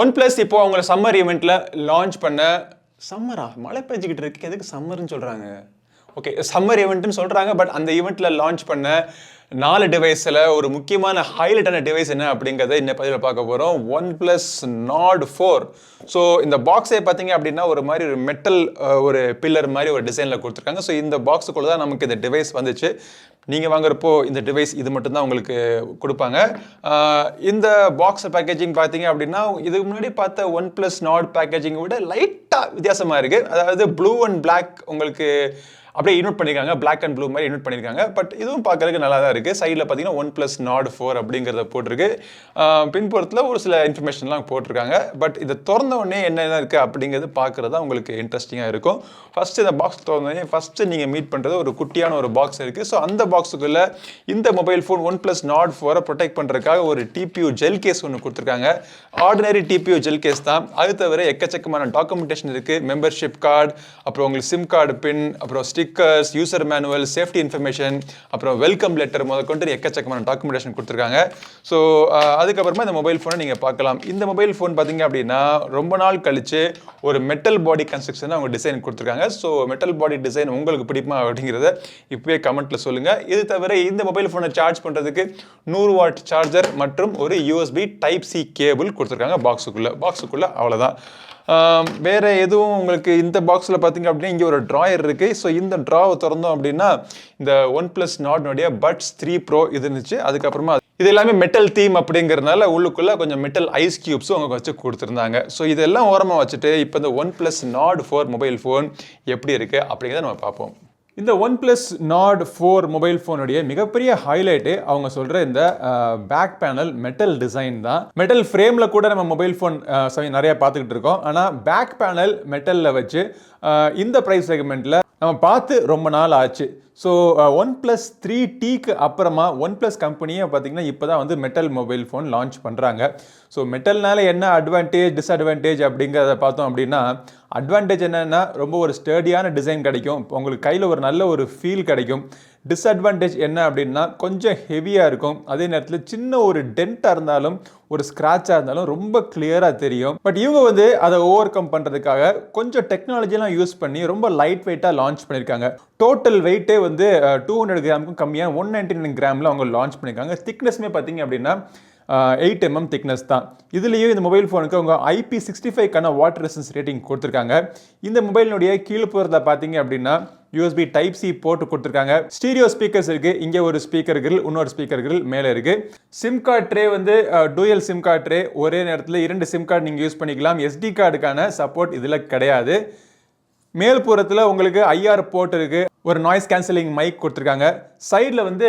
One plus இப்போ அவங்க summer ஈவெண்ட்டில் லான்ச் பண்ண சம்மரா மழை பெஞ்சிக்கிட்டு இருக்கு. எதுக்கு சம்மர்னு சொல்கிறாங்க ஓகே சம்மர் ஈவெண்ட்னு சொல்கிறாங்க பட் அந்த ஈவெண்ட்டில் லான்ச் பண்ண நாலு டிவைஸில் ஒரு முக்கியமான ஹைலைட்டான டிவைஸ் என்ன அப்படிங்கிறத இந்த பதிவில் பார்க்க போகிறோம் one plus Nord four so இந்த பாக்ஸே பார்த்தீங்க அப்படின்னா ஒரு மாதிரி ஒரு மெட்டல் ஒரு பில்லர் மாதிரி ஒரு டிசைனில் கொடுத்துருக்காங்க. ஸோ இந்த பாக்ஸுக்குள்ளே தான் நமக்கு இந்த டிவைஸ் வந்துச்சு. நீங்கள் வாங்குறப்போ இந்த டிவைஸ் இது மட்டும்தான் உங்களுக்கு கொடுப்பாங்க. இந்த பாக்ஸ் பேக்கேஜிங் பார்த்தீங்க அப்படின்னா இதுக்கு முன்னாடி பார்த்த ஒன் ப்ளஸ் நாட் பேக்கேஜிங்கை விட லைட்டாக வித்தியாசமாக இருக்குது அதாவது ப்ளூ அண்ட் பிளாக் உங்களுக்கு அப்படியே இன்வெர்ட் பண்ணியிருக்காங்க பிளாக் அண்ட் ப்ளூ மாதிரி இன்வெர்ட் பண்ணியிருக்காங்க பட் இதுவும் பார்க்கறதுக்கு நல்லா தான் இருக்குது சைடில் பார்த்தீங்கன்னா ஒன் ப்ளஸ் நாட் ஃபோர் அப்படிங்கிறத போட்டிருக்கு. பின்புறத்தில் ஒரு சில இன்ஃபர்மேஷன்லாம் போட்டிருக்காங்க. பட் இதை திறந்த உடனே என்னென்ன இருக்குது அப்படிங்கிறது பார்க்குறது தான் உங்களுக்கு இன்ட்ரெஸ்டிங்காக இருக்கும். ஃபஸ்ட்டு இந்த பாக்ஸ் திறந்தோடனே ஃபஸ்ட்டு நீங்கள் மீட் பண்ணுறது ஒரு குட்டியான ஒரு பாக்ஸ் இருக்குது ஸோ அந்த பாக்ஸுக்குள்ளே இந்த mobile phone one plus Nord ஃபோரை ப்ரொடெக்ட் பண்ணுறதுக்காக ஒரு டிபியூ ஜெல் கேஸ் ஒன்று கொடுத்துருக்காங்க. ஆர்டினரி டிபியூ ஜெல் கேஸ் தான். அது தவிர எக்கச்சக்கமான டாக்குமெண்டேஷன் இருக்குது மெம்பர்ஷிப் கார்டு அப்புறம் உங்களுக்கு சிம் கார்டு பின் அப்புறம் stick stickers user manual safety information அப்புறம் வெல்கம் லெட்டர் முதற்கொண்டு எக்கச்சக்கமான டாக்குமெண்டேஷன் கொடுத்துருக்காங்க. ஸோ அதுக்கப்புறமா இந்த மொபைல் ஃபோனை நீங்கள் பார்க்கலாம். இந்த மொபைல் ஃபோன் பார்த்தீங்க அப்படின்னா ரொம்ப நாள் கழித்து ஒரு மெட்டல் பாடி கன்ஸ்ட்ரக்ஷன் அவங்க டிசைன் கொடுத்துருக்காங்க. ஸோ மெட்டல் பாடி டிசைன் உங்களுக்கு பிடிக்குமா அப்படிங்கிறத இப்போவே கமெண்ட்டில் சொல்லுங்கள் இது தவிர இந்த மொபைல் ஃபோனை சார்ஜ் பண்ணுறதுக்கு நூறு வாட் சார்ஜர் மற்றும் ஒரு யூஎஸ்பி டைப் சி கேபிள் கொடுத்துருக்காங்க பாக்ஸுக்குள்ளே பாக்ஸுக்குள்ளே அவ்வளோதான் வேறு எதுவும் உங்களுக்கு இந்த பாக்ஸில் பார்த்தீங்க அப்படின்னா இங்கே ஒரு ட்ராயர் இருக்குது ஸோ இந்த ட்ராவை திறந்தோம் அப்படின்னா இந்த ஒன் ப்ளஸ் நாட்னுடைய பட்ஸ் த்ரீ ப்ரோ இது இருந்துச்சு. அதுக்கப்புறமா இது எல்லாமே மெட்டல் தீம் அப்படிங்கிறதுனால உள்ளுக்குள்ளே கொஞ்சம் மெட்டல் ஐஸ் கியூப்ஸும் அவங்க வச்சு கொடுத்துருந்தாங்க. ஸோ இதெல்லாம் ஓரமாக வச்சுட்டு இப்போ இந்த one plus Nord four mobile phone எப்படி இருக்குது அப்படிங்கிறத நம்ம பார்ப்போம். இந்த one plus Nord four mobile ஃபோனுடைய மிகப்பெரிய ஹைலைட்டு அவங்க சொல்கிற இந்த பேக் பேனல் மெட்டல் டிசைன் தான். மெட்டல் ஃப்ரேமில் கூட நம்ம மொபைல் ஃபோன் நிறைய பார்த்துக்கிட்டு இருக்கோம். ஆனால் பேக் பேனல் மெட்டலில் வச்சு இந்த ப்ரைஸ் செக்மெண்ட்டில் நம்ம பார்த்து ரொம்ப நாள் ஆச்சு. ஸோ ஒன் ப்ளஸ் த்ரீ டீக்கு அப்புறமா ஒன் ப்ளஸ் கம்பெனியை பார்த்தீங்கன்னா இப்போ தான் வந்து மெட்டல் மொபைல் ஃபோன் லான்ச் பண்ணுறாங்க ஸோ மெட்டல்னால என்ன அட்வான்டேஜ் டிஸ்அட்வான்டேஜ் அப்படிங்கிறத பார்த்தோம் அப்படின்னா அட்வான்டேஜ் என்னென்னா ரொம்ப ஒரு ஸ்டேடியான டிசைன் கிடைக்கும். உங்களுக்கு கையில் ஒரு நல்ல ஒரு ஃபீல் கிடைக்கும். டிஸ்அட்வான்டேஜ் என்ன அப்படின்னா கொஞ்சம் ஹெவியாக இருக்கும். அதே நேரத்தில் சின்ன ஒரு டென்ட்டாக இருந்தாலும் ஒரு ஸ்க்ராட்சாக இருந்தாலும் ரொம்ப கிளியராக தெரியும். பட் இவங்க வந்து அதை ஓவர் கம் பண்ணுறதுக்காக கொஞ்சம் டெக்னாலஜிலாம் யூஸ் பண்ணி ரொம்ப லைட் வெயிட்டாக லான்ச் பண்ணியிருக்காங்க டோட்டல் வெயிட்டே வந்து டூ ஹண்ட்ரட் கிராமுக்கும் கம்மியாக ஒன் நைன்டி நைன் கிராமில் அவங்க லான்ச் பண்ணியிருக்காங்க திக்னஸ்மே பார்த்தீங்க அப்படின்னா எயிட் எம்எம் திக்னஸ் தான். இதுலேயும் இந்த மொபைல் ஃபோனுக்கு அவங்க ஐபி சிக்ஸ்டி ஃபைவ்க்கான வாட்டர் ரெசன்ஸ் ரேட்டிங் கொடுத்துருக்காங்க. இந்த மொபைலினுடைய கீழ்ப்புறத்தில் பார்த்தீங்க அப்படின்னா யூஎஸ்பி டைப் சி போட்டு கொடுத்துருக்காங்க. ஸ்டீரியோ ஸ்பீக்கர்ஸ் இருக்குது இங்கே ஒரு ஸ்பீக்கர் கிரில் இன்னொரு ஸ்பீக்கர் கிரில் மேலே இருக்குது சிம் கார்டு ட்ரே வந்து டூயல் சிம் கார்டு ட்ரே ஒரே நேரத்தில் இரண்டு சிம் கார்டு நீங்கள் யூஸ் பண்ணிக்கலாம். எஸ்டி கார்டுக்கான சப்போர்ட் இதில் கிடையாது. மேல்புறத்தில் உங்களுக்கு ஐஆர் போர்ட் இருக்குது ஒரு நாய்ஸ் கேன்சலிங் மைக் கொடுத்துருக்காங்க. சைடில் வந்து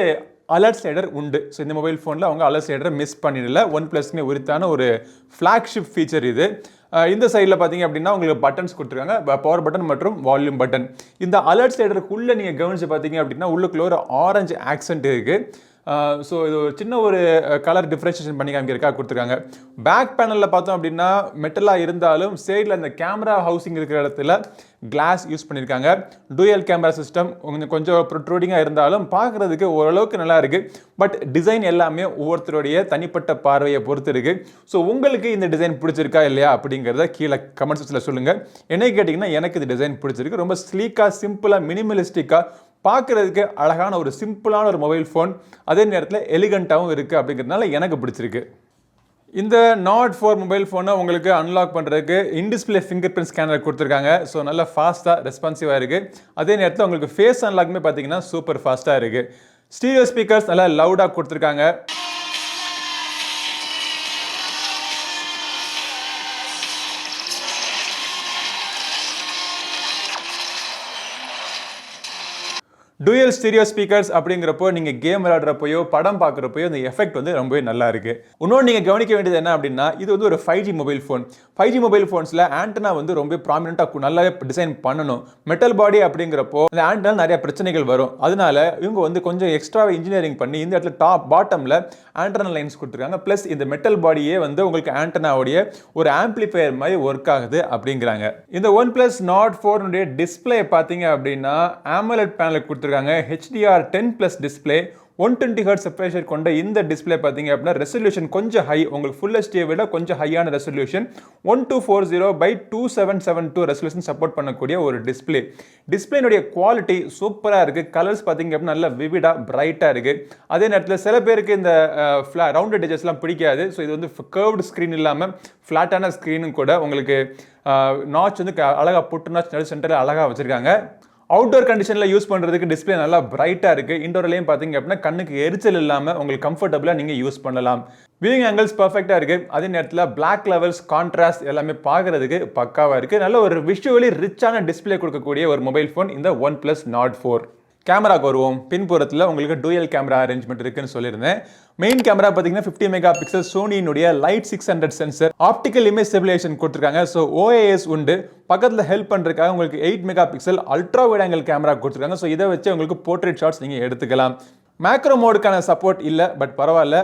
அலர்ட் ஸ்லைடர் உண்டு. ஸோ இந்த மொபைல் ஃபோனில் அவங்க அலர்ட் ஸ்லைடரை மிஸ் பண்ணிடல. ஒன் ப்ளஸ்க்கு உரித்தான ஒரு ஃப்ளாக்ஷிப் ஃபீச்சர் இது. இந்த சைடில் பார்த்தீங்க அப்படின்னா உங்களுக்கு பட்டன்ஸ் கொடுத்துருக்காங்க. பவர் பட்டன் மற்றும் வால்யூம் பட்டன் இந்த அலர்ட் ஸ்லைடருக்குள்ளே நீங்கள் கவனிச்சு பார்த்தீங்க அப்படின்னா உள்ளுக்குள்ள ஒரு ஆரஞ்சு ஆக்சன்ட் இருக்குது ஸோ இது ஒரு சின்ன ஒரு கலர் டிஃப்ரென்ஷியேஷன் பண்ணி காமிக்கிறதுக்காக கொடுத்துருக்காங்க. பேக் பேனலில் பார்த்தோம் அப்படின்னா மெட்டலாக இருந்தாலும் சைடில் அந்த கேமரா ஹவுசிங் இருக்கிற இடத்துல கிளாஸ் யூஸ் பண்ணியிருக்காங்க. டூயல் கேமரா சிஸ்டம் கொஞ்சம் கொஞ்சம் ப்ரொட்ரூடிங்காக இருந்தாலும் பார்க்குறதுக்கு ஓரளவுக்கு நல்லா இருக்குது பட் டிசைன் எல்லாமே ஒவ்வொருத்தருடைய தனிப்பட்ட பார்வையை பொறுத்து இருக்குது ஸோ உங்களுக்கு இந்த டிசைன் பிடிச்சிருக்கா இல்லையா அப்படிங்கிறத கீழே கமெண்ட் செக்ஷனில் சொல்லுங்கள் என்ன கேட்டிங்கன்னா எனக்கு இந்த டிசைன் பிடிச்சிருக்கு. ரொம்ப ஸ்லீக்காக சிம்பிளாக மினிமலிஸ்டிக்காக பார்க்குறதுக்கு அழகான ஒரு சிம்பிளான ஒரு மொபைல் ஃபோன் அதே நேரத்தில் எலிகண்ட்டாகவும் இருக்குது அப்படிங்கிறதுனால எனக்கு பிடிச்சிருக்கு. இந்த நாட் ஃபோர் மொபைல் ஃபோனை உங்களுக்கு அன்லாக் பண்ணுறதுக்கு இன்டிஸ்பிளே ஃபிங்கர் பிரிண்ட் ஸ்கேனர் கொடுத்துருக்காங்க. ஸோ நல்லா ஃபாஸ்ட்டாக ரெஸ்பான்சிவாக இருக்குது அதே நேரத்தில் உங்களுக்கு ஃபேஸ் அன்லாக்குமே பார்த்தீங்கன்னா சூப்பர் ஃபாஸ்ட்டாக இருக்குது ஸ்டீரியோ ஸ்பீக்கர்ஸ் நல்லா லவுடாக கொடுத்துருக்காங்க. டூயல் ஸ்டீரியோ ஸ்பீக்கர்ஸ் அப்படிங்கிறப்போ நீங்கள் கேம் விளையாடுறப்போயோ படம் பார்க்குறப்போயோ இந்த எஃபெக்ட் வந்து ரொம்பவே நல்லா இருக்குது இன்னொன்று நீங்கள் கவனிக்க வேண்டியது என்ன அப்படின்னா இது வந்து ஒரு five G mobile phone five G mobile ஃபோன்ஸில் antenna வந்து ரொம்ப ப்ராமினெண்ட்டாக நல்லாவே டிசைன் பண்ணணும். மெட்டல் பாடி அப்படிங்கிறப்போ இந்த ஆண்டனா நிறைய பிரச்சனைகள் வரும். அதனால இவங்க வந்து கொஞ்சம் எக்ஸ்ட்ராவாக இன்ஜினியரிங் பண்ணி இந்த இடத்துல டாப் பாட்டமில் ஆண்டனா லைன்ஸ் கொடுத்துருக்காங்க. ப்ளஸ் இந்த மெட்டல் பாடியே வந்து உங்களுக்கு ஆண்டனாவுடைய ஒரு ஆம்பிளிஃபையர் மாதிரி ஒர்க் ஆகுது அப்படிங்கிறாங்க. இந்த ஒன் பிளஸ் நாட் ஃபோர்னுடைய டிஸ்பிளே பார்த்தீங்க அப்படின்னா ஆமலட் பேனலுக்கு கொடுத்துருக்காங்க. HDR ten plus display one twenty hertz refresh rate கொண்ட இந்த டிஸ்ப்ளே பார்த்தீங்க அப்படின்னா ரெசல்யூஷன் கொஞ்சம் ஹை உங்களுக்கு ஃபுல் ஹெச்டியை விட கொஞ்சம் ஹையான resolution one two four zero by two seven seven two resolution support பண்ணக்கூடிய ஒரு டிஸ்ப்ளே டிஸ்பிளேனுடைய குவாலிட்டி சூப்பராக இருக்குது கலர்ஸ் பார்த்தீங்க அப்படின்னா நல்லா விவிடாக பிரைட்டாக இருக்குது அதே நேரத்தில் சில பேருக்கு இந்த ஃப்ளா ரவுண்டட் டிஜஸ்லாம் பிடிக்காது. ஸோ இது வந்து கர்வ்டு ஸ்க்ரீன் இல்லாமல் ஃப்ளாட்டான ஸ்க்ரீனும் கூட உங்களுக்கு நாச் வந்து க- புட்டு நாச் நடு சென்டரில் அழகாக வச்சுருக்காங்க. அவுட்டோர் கண்டிஷனில் யூஸ் பண்ணுறதுக்கு டிஸ்ப்ளே நல்லா பிரைட்டாக இருக்குது இன்டோர்லேயும் பார்த்தீங்க அப்படின்னா கண்ணுக்கு எரிச்சல் இல்லாமல் உங்களுக்கு கம்ஃபர்டபுளாக நீங்கள் யூஸ் பண்ணலாம். வியூங் ஆங்கிள்ஸ் பர்ஃபெக்டாக இருக்குது அதே நேரத்தில் பிளாக் லெவல்ஸ் கான்ட்ராஸ்ட் எல்லாமே பார்க்குறதுக்கு பக்காவாக இருக்குது நல்ல ஒரு விஷுவலி ரிச்சான டிஸ்ப்ளே கொடுக்கக்கூடிய ஒரு மொபைல் ஃபோன் இந்த ஒன் ப்ளஸ் நாட் ஃபோர் கேமராக்கு வருவோம். பின்புறத்தில் உங்களுக்கு டூயல் கேமரா அரேஞ்ச்மெண்ட் இருக்குன்னு சொல்லியிருந்தேன். மெயின் கேமரா பார்த்தீங்கன்னா 50 mega pixel சோனியினுடைய LYT six hundred sensor optical image stabilisation கொடுத்துருக்காங்க ஸோ ஓஏஎஸ் உண்டு. பக்கத்தில் ஹெல்ப் பண்ணுறதுக்காக உங்களுக்கு eight mega pixel ultra wide angle camera கொடுத்துருக்காங்க. ஸோ இதை வச்சு உங்களுக்கு போர்ட்ரேட் ஷாட்ஸ் நீங்கள் எடுத்துக்கலாம். மேக்ரோ மோடுக்கான சப்போர்ட் இல்லை பட் பரவாயில்ல.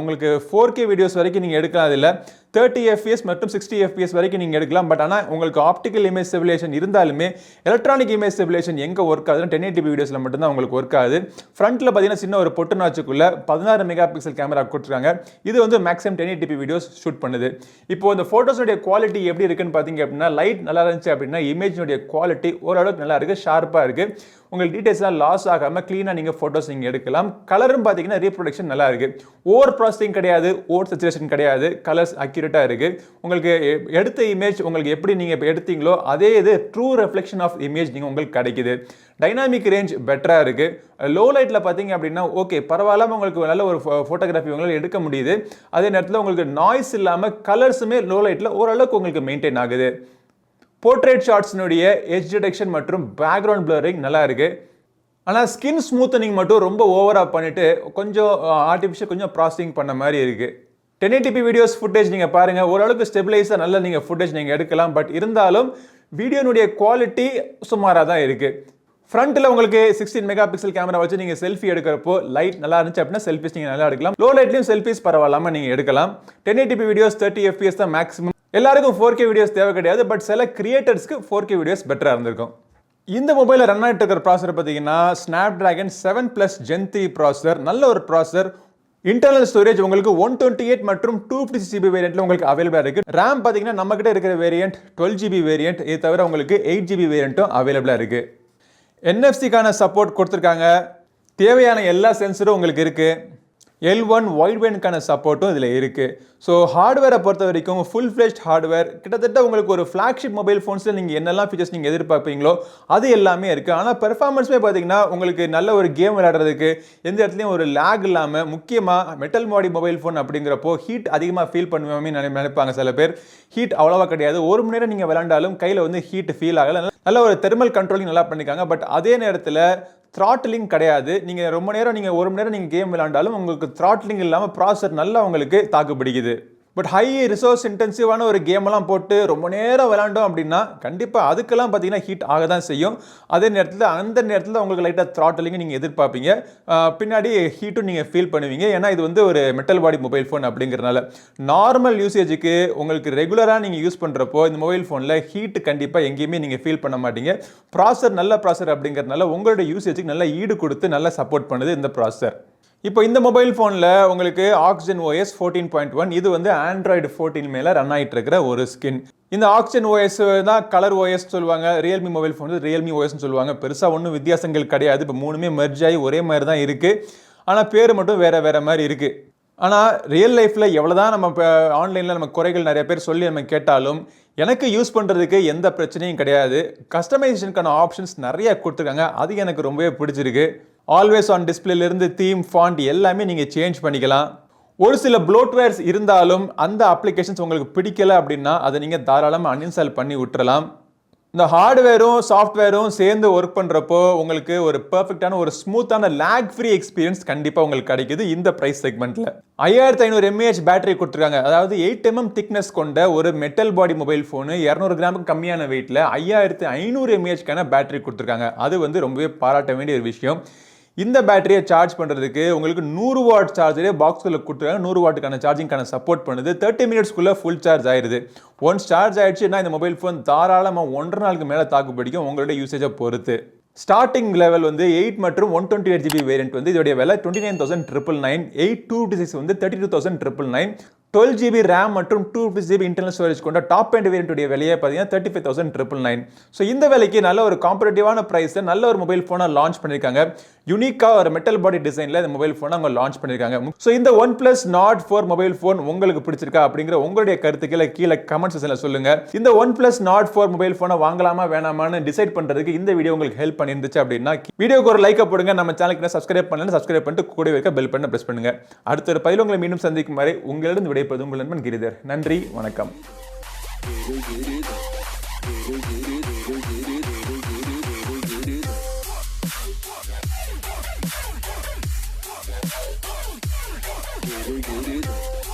உங்களுக்கு ஃபோர் கே வீடியோஸ் வரைக்கும் நீங்கள் எடுக்கலாம். அதில் தேர்ட்டி எஃப்பிஎஸ் மற்றும் சிக்ஸ்டி எஃப்பிஎஸ் வரைக்கும் நீங்கள் எடுக்கலாம். பட் ஆனால் உங்களுக்கு ஆப்டிக்கல் இமேஜ் ஸ்டெபிலேஷன் இருந்தாலுமே எலக்ட்ரானிக் இமேஜ் ஸ்டெபிலேஷன் எங்கே ஒர்க் ஆகுதுன்னா டென் எயிட்டி வீடியோஸில் மட்டும்தான் உங்களுக்கு ஒர்க் ஆகுது. ஃப்ரண்ட்டில் பார்த்தீங்கன்னா சின்ன ஒரு பொட்டு நாச்சுக்குள்ளே பதினாறு மெகா பிக்சல் கேமரா கொடுத்துருக்காங்க. இது வந்து maximum ten eighty videos shoot பண்ணுது. இப்போ இந்த ஃபோட்டோஸுடைய குவாலிட்டி எப்படி இருக்குன்னு பார்த்தீங்க அப்படின்னா லைட் நல்லா இருந்துச்சு அப்படின்னா இமேஜினுடைய குவாலிட்டி ஓரளவுக்கு நல்லா இருக்குது ஷார்ப்பாக இருக்குது உங்களுக்கு டீடைல்ஸ்லாம் லாஸ் ஆகாமல் க்ளீனாக நீங்கள் ஃபோட்டோஸ் நீங்கள் எடுக்கலாம். கலரும் பார்த்தீங்கன்னா ரீப்ரொடக்ஷன் நல்லா இருக்குது ஓவர் ப்ராசஸிங் கிடையாது ஓவர் சச்சுரேஷன் கிடையாது. கலர்ஸ் அக்யூரேட்டாக இருக்குது உங்களுக்கு எடுத்த இமேஜ் உங்களுக்கு எப்படி நீங்கள் இப்போ எடுத்தீங்களோ அதே இது ட்ரூ ரெஃப்ளெக்ஷன் ஆஃப் இமேஜ் நீங்கள் உங்களுக்கு கிடைக்குது. டைனாமிக் ரேஞ்ச் பெட்டராக இருக்குது லோ லைட்டில் பார்த்தீங்க அப்படின்னா ஓகே பரவாயில்லாம உங்களுக்கு நல்ல ஒரு ஃபோட்டோகிராஃபி உங்களால் எடுக்க முடியுது. அதே நேரத்தில் உங்களுக்கு நாய்ஸ் இல்லாமல் கலர்ஸுமே லோ லைட்டில் ஓரளவுக்கு உங்களுக்கு மெயின்டைன் ஆகுது. போர்ட்ரேட் ஷாட்ஸ்னுடைய எஜ் டிடெக்ஷன் மற்றும் பேக்ரவுண்ட் பிளரிங் நல்லா இருக்கு. ஆனால் ஸ்கின் ஸ்மூத்தனிங் மட்டும் ரொம்ப ஓவராக பண்ணிட்டு கொஞ்சம் ஆர்டிஃபிஷியல் கொஞ்சம் ப்ராசஸிங் பண்ண மாதிரி இருக்கு. டென் எயிட்டிபி வீடியோஸ் ஃபுட்டேஜ் நீங்கள் பாருங்கள் ஓரளவுக்கு ஸ்டெபிளைஸாக நல்ல நீங்கள் ஃபுட்டேஜ் நீங்கள் எடுக்கலாம். பட் இருந்தாலும் வீடியோனுடைய குவாலிட்டி சுமாராக தான் இருக்குது ஃப்ரண்ட்டில் உங்களுக்கு சிக்ஸ்டீன் மெகா பிக்சல் கேமரா வச்சு நீங்கள் செல்ஃபி எடுக்கிறப்போ லைட் நல்லா இருந்துச்சு அப்படின்னா செல்ஃபிஸ் நீங்கள் நல்லா எடுக்கலாம். லோ லைட்லையும் செல்ஃபிஸ் பரவாயில்லாமல் நீங்கள் எடுக்கலாம். Ten eighty p videos thirty FPS தான் மேக்ஸிமம் எல்லாருக்கும் ஃபோர் கே வீடியோஸ் தேவை கிடையாது. பட் சில கிரியேட்டர்ஸ்க்கு ஃபோர் கே வீடியோஸ் பெட்டராக இருந்திருக்கும். இந்த மொபைலில் ரன் ஆகிட்டு இருக்கிற ப்ராசர் பார்த்தீங்கன்னா Snapdragon seven plus gen three processor நல்ல ஒரு ப்ராசர் இன்டர்னல் ஸ்டோரேஜ் உங்களுக்கு ஒன் டுவெண்ட்டி எயிட் மற்றும் டூ ஃபிஃப்டி ஜிபி வேரியண்ட்ல உங்களுக்கு அவைலபிளாக இருக்கு. ரேம் பார்த்தீங்கன்னா நம்ம கிட்ட இருக்கிற வேரியண்ட் டுவெல் ஜிபி வேரியண்ட் இது தவிர உங்களுக்கு எயிட் ஜிபி வேரியண்ட்டும் அவைலபிளாக இருக்கு. என்எஃப்சிக்கான சப்போர்ட் கொடுத்துருக்காங்க. தேவையான எல்லா சென்சரும் உங்களுக்கு இருக்குது எல் ஒன் ஒய்ட்பேனுக்கான சப்போர்ட்டும் இதில் இருக்குது ஸோ ஹார்ட்வேரை பொறுத்த வரைக்கும் ஃபுல் ஃப்ளெஷ்ட் ஹார்ட்வேர் கிட்டத்தட்ட உங்களுக்கு ஒரு ஃப்ளாக்ஷிப் மொபைல் ஃபோன்ஸில் நீங்கள் என்னெல்லாம் ஃபீச்சர்ஸ் நீங்கள் எதிர்பார்ப்பீங்களோ அது எல்லாமே இருக்குது ஆனால் பெர்ஃபார்மன்ஸுமே பார்த்தீங்கன்னா உங்களுக்கு நல்ல ஒரு கேம் விளையாடுறதுக்கு எந்த இடத்துலையும் ஒரு லேக் இல்லாமல் முக்கியமாக மெட்டல் மாடி மொபைல் ஃபோன் அப்படிங்கிறப்போ ஹீட் அதிகமாக ஃபீல் பண்ணுவோமே நினை நினைப்பாங்க சில பேர். ஹீட் அவ்வளோவா கிடையாது. ஒரு மணி நேரம் நீங்கள் விளாண்டாலும் கையில் வந்து ஹீட் ஃபீல் ஆகலை. நல்ல ஒரு தெர்மல் கண்ட்ரோலிங் நல்லா பண்ணியிருக்காங்க பட் அதே நேரத்தில் த்ராட்லிங் கிடையாது. நீங்கள் ரொம்ப நேரம் நீங்கள் ஒரு மணி நேரம் நீங்கள் கேம் விளாண்டாலும் உங்களுக்கு த்ராட்லிங் இல்லாமல் ப்ராசர் நல்லா உங்களுக்கு தாக்கு பிடிக்குது பட் ஹை ரிசோர்ஸ் இன்டென்சிவான ஒரு கேமெல்லாம் போட்டு ரொம்ப நேரம் விளாண்டோம் அப்படின்னா கண்டிப்பாக அதுக்கெல்லாம் பார்த்தீங்கன்னா ஹீட் ஆக தான் செய்யும். அதே நேரத்தில் அந்த நேரத்தில் உங்களுக்கு லைட்டாக த்ராட்டலிங் நீங்கள் எதிர்பார்ப்பீங்க. பின்னாடி ஹீட்டும் நீங்கள் ஃபீல் பண்ணுவீங்க. ஏன்னா இது வந்து ஒரு மெட்டல் பாடி மொபைல் ஃபோன் அப்படிங்கிறனால. நார்மல் யூசேஜுக்கு உங்களுக்கு ரெகுலராக நீங்கள் யூஸ் பண்ணுறப்போ இந்த மொபைல் ஃபோனில் ஹீட் கண்டிப்பாக எங்கேயுமே நீங்கள் ஃபீல் பண்ண மாட்டீங்க. ப்ராசர் நல்ல ப்ராசர் அப்படிங்கிறனால உங்களோட யூசேஜுக்கு நல்லா ஈடு கொடுத்து நல்லா சப்போர்ட் பண்ணுது இந்த ப்ராசர் இப்போ இந்த மொபைல் ஃபோனில் உங்களுக்கு Oxygen OS fourteen point one இது வந்து ஆண்ட்ராய்டு ஃபோர்டீன் மேலே ரன் ஆகிட்டு இருக்கிற ஒரு ஸ்கின் இந்த ஆக்சிஜன் ஓஎஸ் தான் கலர் ஓஎஸ் சொல்லுவாங்க ரியல்மி மொபைல் ஃபோன் ரியல்மி ஓஎஸ்னு சொல்லுவாங்க. பெருசாக ஒன்றும் வித்தியாசங்கள் கிடையாது இப்போ மூணுமே மெர்ஜ் ஆகி ஒரே மாதிரி தான் இருக்குது ஆனால் பேர் மட்டும் வேறு வேறு மாதிரி இருக்குது ஆனால் ரியல் லைஃப்பில் எவ்வளோ தான் நம்ம இப்போ ஆன்லைனில் நம்ம குறைகள் நிறைய பேர் சொல்லி நம்ம கேட்டாலும் எனக்கு யூஸ் பண்ணுறதுக்கு எந்த பிரச்சனையும் கிடையாது. கஸ்டமைசேஷனுக்கான ஆப்ஷன்ஸ் நிறைய கொடுத்துருக்காங்க. அது எனக்கு ரொம்பவே பிடிச்சிருக்கு. ஆல்வேஸ் ஆன் டிஸ்பிளேலேருந்து தீம் ஃபாண்ட் எல்லாமே நீங்கள் சேஞ்ச் பண்ணிக்கலாம். ஒரு சில ப்ளோட்வேர்ஸ் இருந்தாலும் அந்த அப்ளிகேஷன்ஸ் உங்களுக்கு பிடிக்கல அப்படின்னா அதை நீங்கள் தாராளமாக அன்இன்ஸ்டால் பண்ணி விட்டுறலாம். இந்த ஹார்ட்வேரும் சாஃப்ட்வேரும் சேர்ந்து ஒர்க் பண்ணுறப்போ உங்களுக்கு ஒரு பர்ஃபெக்டான ஒரு ஸ்மூத்தான லேக் ஃப்ரீ எக்ஸ்பீரியன்ஸ் கண்டிப்பாக உங்களுக்கு கிடைக்குது இந்த ப்ரைஸ் செக்மெண்ட்டில் ஐயாயிரத்தி ஐநூறு எம்ஏஹெச் பேட்டரி கொடுத்துருக்காங்க. அதாவது எயிட் எம்எம் திக்னஸ் கொண்ட ஒரு மெட்டல் பாடி மொபைல் ஃபோனு இரநூறு கிராமுக்கு கம்மியான வெயிட்டில் ஐயாயிரத்து ஐநூறு எம்ஏஹெச்க்கான பேட்டரி கொடுத்துருக்காங்க. அது வந்து ரொம்பவே பாராட்ட வேண்டிய ஒரு விஷயம். இந்த பேட்டரியை சார்ஜ் பண்ணுறதுக்கு உங்களுக்கு நூறு வாட் சார்ஜரே பாக்ஸில் கொடுத்துருக்காங்க. நூறு வாட்டுக்கான சார்ஜிங்கான சப்போர்ட் பண்ணுது. தேர்ட்டி மினிட்ஸ்க்குள்ளே ஃபுல் சார்ஜ் ஆயிருது. ஒன்ஸ் சார்ஜ் ஆயிடுச்சுன்னா இந்த மொபைல் ஃபோன் தாராளமாக ஒன்றரை நாளுக்கு மேலே தாக்கு பிடிக்கும் உங்களோட யூசேஜை பொறுத்து. ஸ்டார்டிங் லெவல் வந்து எயிட் மற்றும் one twenty eight GB variant வந்து இதோடைய விலை twenty nine thousand triple nine eight two six வந்து thirty two thousand triple nine twelve GB RAM மற்றும் two fifty GB internal storage கொண்ட டாப் அண்ட் வேரியண்ட்டுடைய விலையை பார்த்தீங்கன்னா thirty five thousand triple nine so இந்த விலைக்கு நல்ல ஒரு காம்பரேட்டிவான ப்ரைஸில் நல்ல ஒரு மொபைல் ஃபோனை லான்ச் பண்ணியிருக்காங்க யூனிக்காக ஒரு மெட்டல் பாடி டிசைனில் இந்த மொபைல் ஃபோனை அவங்க லான்ச் பண்ணியிருக்காங்க ஸோ இந்த one plus Nord four mobile phone உங்களுக்கு பிடிச்சிருக்கா அப்படிங்கிற உங்களுடைய கருத்துக்களை கீழே கமெண்ட் செக்ஷனில் சொல்லுங்க. இந்த one plus Nord four mobile ஃபோனை வாங்கலாமா வேணாமான்னு டிசைட் பண்ணுறதுக்கு இந்த வீடியோ உங்களுக்கு ஹெல்ப் பண்ணியிருந்துச்சு அப்படின்னா வீடியோக்கு ஒரு லைக்கை போடுங்க. நம்ம சேனலுக்கு சப்ஸ்கிரைப் பண்ணலாம் சப்ஸ்கிரைப் பண்ணிட்டு கூட இருக்க பெல் பண்ண ப்ரெஸ் பண்ணுங்க. அடுத்த ஒரு பதில் உங்களை மீண்டும் சந்திக்கும் வரை உங்களிடம் விடைப்பது உங்கள் நண்பன் கிரிதர் நன்றி வணக்கம் Get it, get it.